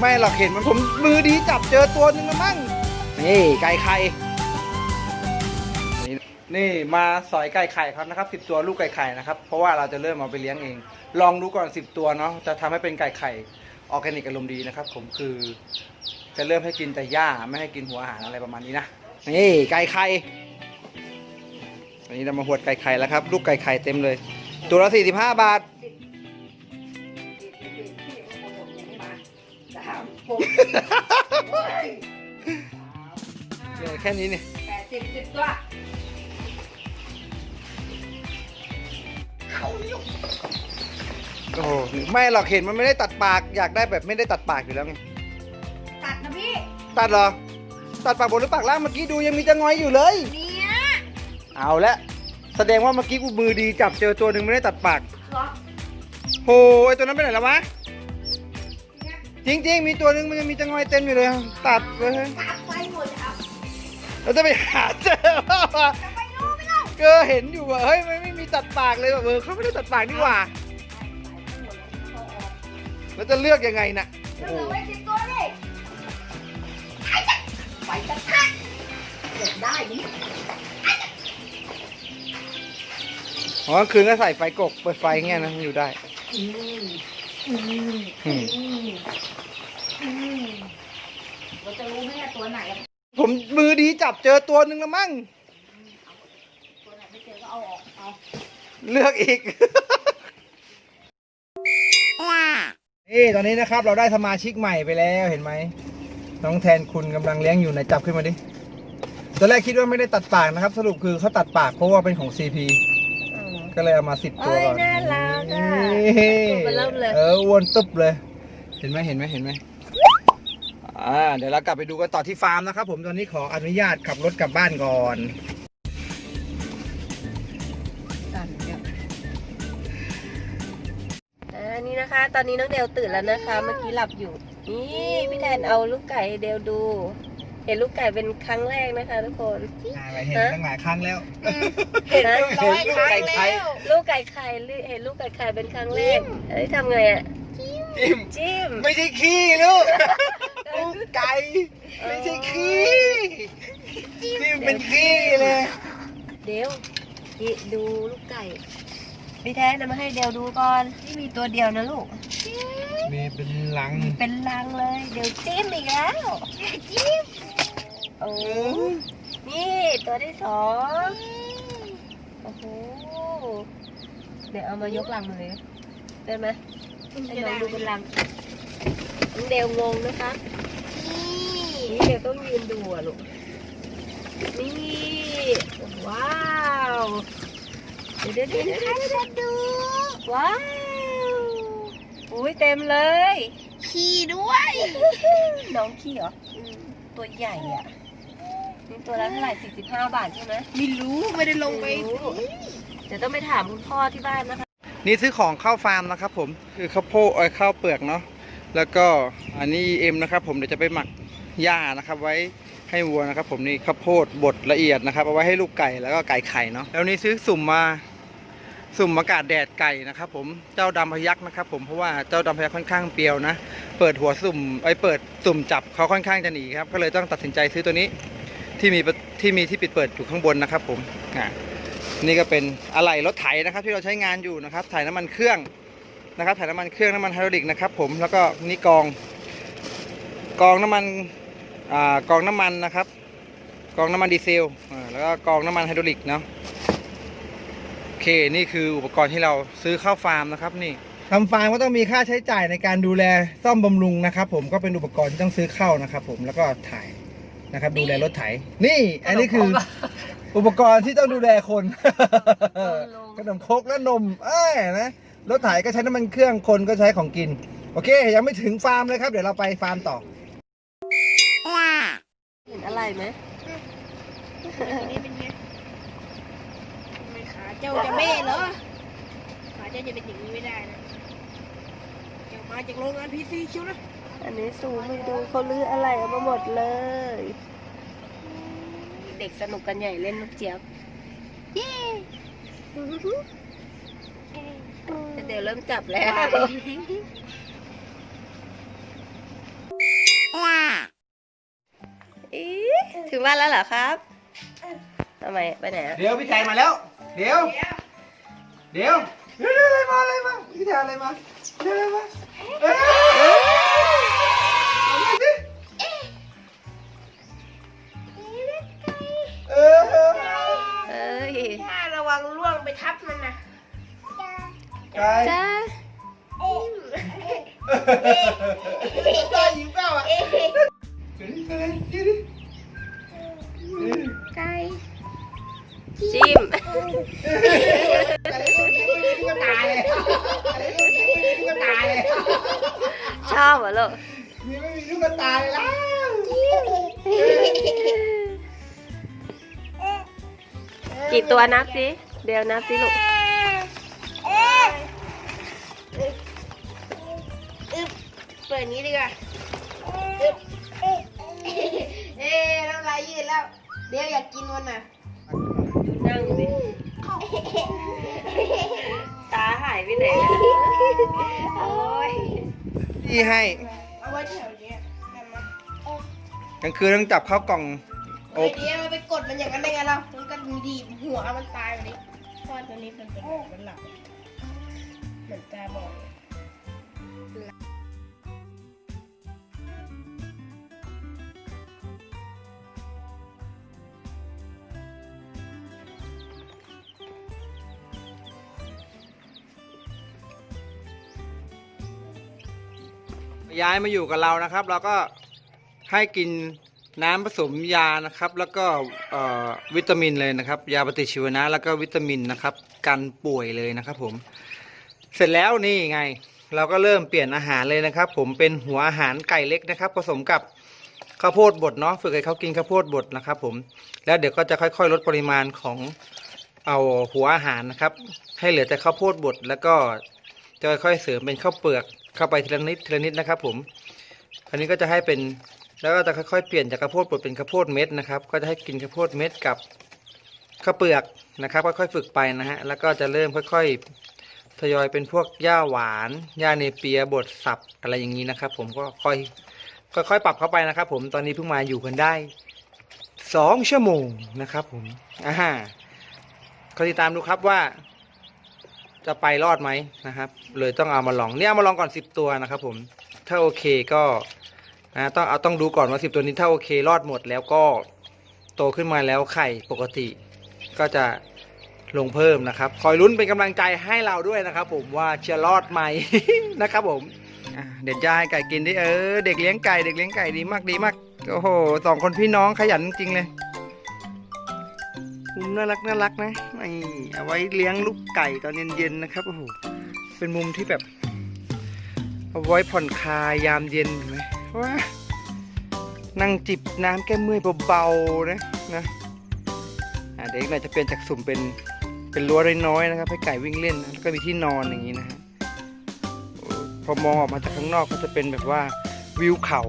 ไม่หรอกเห็นมันผมมือดีจับเจอตัวหนึงแล้วมั้งนี่ไก่ไข่นี่นี่มาสอยไก่ไข่ครับนะครับสิบตัวลูกไก่ไข่นะครับ เพราะว่าเราจะเริ่มเอาไปเลี้ยงเอง ลองดูก่อนสิบตัวเนาะจะทำให้เป็นไก่ไข่ออร์แกนิกอารมณ์ดีนะครับ ผมคือจะเริ่มให้กินแต่หญ้าไม่ให้กินหัวอาหารอะไรประมาณนี้นะนี่ไก่ไข่วันนี้เรามาหวดไก่ไข่แล้วครับ ลูกไก่ไข่เต็มเลย ตัวละสี่สิบห้าบาทสามหกเนี่ยแค่นี้เนี่ยแปดสิบสิบตัวโอ้โหไม่หรอกเห็นมันไม่ได้ตัดปากอยากได้แบบไม่ได้ตัดปากอยู่แล้วไงตัดนะพี่ ตัดเหรอ ตัดปากบนหรือปากล่างเมื่อกี้ดูยังมีจะงอยอยู่เลย เนี่ยเอาละแสดงว่าเมื่อกี้กูมือดีจับเจอตัวหนึ่งไม่ได้ตัดปากเหรอโหไอตัวนั้นไปไหนแล้ววะ จริงๆ มีตัวหนึ่งมันยังมีจะงอยเต็มอยู่เลย ตัดเลยตัดไปหมดครับเราจะไปหาเจอว่าจะไปรู้ไม่รู้เกอเห็นอยู่ว่าเฮ้ยมันไม่มีตัดปากเลยแบบเออเขาไม่ได้ตัดปากนี่หว่าแล้วจะเลือกยังไงน่ะเหโอ้ลืโหอไว้สิบตัวดิไอ้จ๊ะไปกระทักเก็บได้ดิอ๋อกลางคืนก็ใส่ไฟกกเปิดไฟเงี้ยนะมันอยู่ได้ เราจะรู้ไหมเนี่ยตัวไหนอะผมมือดีจับเจอตัวหนึ่งแล้วมั้ง ตัวไหนไม่เจอก็เอาออกเอาเลือกอีก นี่ตอนนี้นะครับ เราได้สมาชิกใหม่ไปแล้วเห็นไหม น้องแทนคุณกำลังเลี้ยงอยู่ไหนจับขึ้นมาดิ ตอนแรกคิดว่าไม่ได้ตัดปากนะครับ สรุปคือเขาตัดปากเพราะว่าเป็นของ CP ก็เลยเอามาสิบตัวก่อนเอ้ยน่ารักอะนี่ตัวเบลอเลย เอออ้วนตุ๊บเลย เห็นไหมเห็นไหมเห็นไหมอ่าเดี๋ยวเรากลับไปดูกันต่อที่ฟาร์มนะครับ ผมตอนนี้ขออนุญาตขับรถกลับบ้านก่อน สั่นเนี่ยอ่านี่นะคะ ตอนนี้น้องเดลตื่นแล้วนะคะ เมื่อกี้หลับอยู่ นี่พี่แทนเอาลูกไก่ให้เดลดู เห็นลูกไก่เป็นครั้งแรกนะคะ ทุกคนอะไรเห็นตั้งหลายครั้งแล้ว เห็นร้อยครั้งแล้ว ลูกไก่ไข่เห็นลูกไก่ไข่เป็นครั้งแรกเอ้ยทำไงอะจิ้ม จิ้ม ไม่ใช่ขี้ลูกลูกไก่ไม่ใช่ขี้จิ้มเป็นขี้เลย เดลนี่ดูลูกไก่ พี่แทนนำมาให้เดลดูก่อนที่มีตัวเดียวนะลูก มีเป็นหลัง เป็นรังเลย เดี๋ยวจิ้มอีกแล้วจิ้มโอ้นี่ตัวที่สองโอ้โหเดี๋ยวเอามายกรังมาเลยได้ไหมให้น้องดูเป็นรังน้องเดวงงนะคะนี่เดวต้องยืนดูอะลูกนี่ว้าว เดี๋ยวเดี๋ยวเดี๋ยวเดี๋ยวเดี๋ยวดูว้าวอุ้ยเต็มเลย ขี่ด้วยน้องขี้เหรออืมตัวใหญ่อะนี่ตัวละเท่าไหร่สี่สิบห้าบาทใช่ไหมไม่รู้ไม่ได้ลงไปม่รู้เดี๋ยวต้องไปถามคุณพ่อที่บ้านนะคะ นี่ซื้อของเข้าฟาร์มนะครับผมคือข้าวโพดเอ้ยข้าวเปลือกเนาะแล้วก็อันนี้เอ็มนะครับ ผมเดี๋ยวจะไปหมักหญ้านะครับ ไว้ให้วัวนะครับ ผมนี่ข้าวโพดบดละเอียดนะครับเอาไว้ให้ลูกไก่แล้วก็ไก่ไข่เนาะแล้วนี้ซื้อสุ่มมา สุ่มอากาศแดดไก่นะครับผมเจ้าดำพยักนะครับ ผมเพราะว่าเจ้าดำพยักค่อนข้างเปรียวนะ เปิดหัวสุ่มไอ้เปิดสุ่มจับเขาค่อนข้างจะหนีครับก็เลยต้องตัดสินใจซื้อตัวนี้ที่มีที่มีที่ปิดเปิดอยู่ข้างบนนะครับ ผมอ่านี่ก็เป็นอะไหล่รถไถนะครับ ที่เราใช้งานอยู่นะครับถ่ายน้ำมันเครื่องนะครับถ่ายน้ำมันเครื่องน้ำมันไฮดรอลิกนะครับ ผมแล้วก็นี่กองกองน้ำมันอ่ากองน้ำมันนะครับกองน้ำมันดีเซลอ่าแล้วก็กองน้ำมันไฮดรอลิกเนาะ เค นี่คืออุปกรณ์ที่เราซื้อเข้าฟาร์มนะครับนี่ทำฟาร์มก็ต้องมีค่าใช้จ่ายในการดูแลซ่อมบำรุงนะครับ ผมก็เป็นอุปกรณ์ที่ต้องซื้อเข้านะครับ ผมแล้วก็ถ่ายนะครับ ดูแลรถไถ นี่ อันนี้คือ อุปกรณ์ที่ต้องดูแลคนขนมครกและนม เอ้ยนะรถไถก็ใช้น้ำมันเครื่องคนก็ใช้ของกิน โอเค ยังไม่ถึงฟาร์มเลยครับ เดี๋ยวเราไปฟาร์มต่อเห็นอะไรไหมนี่เป็นไงทำไมขา เจ้าจะเบ้เหรอขาเจ้าจะเป็นอย่างนี้ไม่ได้นะ เจ้ามาจากโรงงานพีซีชิวนะอันนี้ซูมให้ดูเขาลื้ออะไรเอามาหมดเลย เด็กสนุกกันใหญ่เล่นลูกเจี๊ยบเดี๋ยวเริ่มจับแล้วอีถึงบ้านแล้วเหรอครับ ทำไมไปไหนอะเดี๋ยวพี่แทนมาแล้ว เดี๋ยว เดี๋ยวเดี๋ยวอะไรมาอะไรมาพี่แทนอะไรมาเดี๋ยวอะไรมาเอ้ยเอามาสิเออเอ้ยถ้าระวังล่วงไปทับมันนะไก่จ้าตายิ้มเปล่าอะเดี๋ยวดิเดี๋ยวดิเดี๋ยวดิไก่ จิ้มอะไรก็ยิ้มไม่ได้ก็ตายเลยอะไรก็ยิ้มไม่ได้ก็ตายเลยชอบเหรอลูกยิ้มไม่มีลูกกระตายเลยแล้วกี่ตัวนับสิเดี๋ยวนับสิลูกเปิดนี้ดีกว่าอึ๊บเอ๊ะน้ำลายยืดแล้ว เดี๋ยวอยากกินมันน่ะ ดูนั่งสิตาหายไปไหนอะโอ้ยพี่ให้เอาไว้แถวเนี้ยได้ไหมกลางคืนต้องจับเข้ากล่องอไอ้บเดียวไปกดมันอย่างนั้นได้ไงเรามันก็ดีบหัวมันตายไปดิเพราะตัวนี้มันเป็นแบบมันหลับเหมือนตาบอด ย้ายมาอยู่กับเรานะครับ เราก็ให้กินน้ำผสมยานะครับ แล้วก็วิตามินเลยนะครับ ยาปฏิชีวนะ แล้วก็วิตามินนะครับ กันป่วยเลยนะครับ ผม เสร็จแล้วนี่ไง เราก็เริ่มเปลี่ยนอาหารเลยนะครับ ผมเป็นหัวอาหารไก่เล็กนะครับ ผสมกับข้าวโพดบดเนาะฝึกให้เขากินข้าวโพดบดนะครับ ผม แล้วเดี๋ยวก็จะค่อย ๆ ลดปริมาณของเอาหัวอาหารนะครับ ให้เหลือแต่ข้าวโพดบดแล้วก็จะค่อยๆเสริมเป็นข้าวเปลือก เข้าไปทีละนิดทีละนิดนะครับ ผมคราวนี้ก็จะให้เป็นแล้วก็จะค่อยๆเปลี่ยนจากข้าวโพดบดเป็นข้าวโพดเม็ดนะครับ ก็จะให้กินข้าวโพดเม็ดกับข้าวเปลือกนะครับค่อยๆฝึกไปนะฮะแล้วก็จะเริ่มค่อย ๆ ทยอยเป็นพวกหญ้าหวานหญ้าเนเปียบดสับอะไรอย่างนี้นะครับ ผมก็ค่อยค่อยๆปรับเข้าไปนะครับ ผมตอนนี้เพิ่งมาอยู่กันได้สองชั่วโมงนะครับ ผมอ่าก็ติดตามดูครับว่า จะไปรอดไหมนะครับ เลยต้องเอามาลองเนี่ยเอามาลองก่อนสิบตัวนะครับผมถ้าโอเคก็นะต้องเอาต้องดูก่อนว่าสิบตัวนี้ถ้าโอเครอดหมดแล้วก็โตขึ้นมาแล้วไข่ปกติ ก็จะลงเพิ่มนะครับ คอยลุ้นเป็นกำลังใจให้เราด้วยนะครับ ผมว่าจะรอดไหมนะครับผมเด็ดยาให้ไก่กินดิเออเด็กเลี้ยงไก่เด็กเลี้ยงไก่ดีมากดีมากโอ้โหสองคนพี่น้องขยันจริงเลย มุมน่ารักน่ารักนะนี่เอาไว้เลี้ยงลูกไก่ตอนเย็นๆนะครับโอ้โหเป็นมุมที่แบบ เอาไว้ผ่อนคลายยามเย็นเห็นไหมว้านั่งจิบน้ำแก้เมื่อยเบาๆนะนะเด็กหน่อยจะเปลี่ยนจากสุ่มเป็นเป็นรั้วน้อยๆนะครับ ให้ไก่วิ่งเล่นแล้วก็มีที่นอนอย่างนี้นะฮะพอมองออกมาจากข้างนอกก็จะเป็นแบบว่าวิวเขา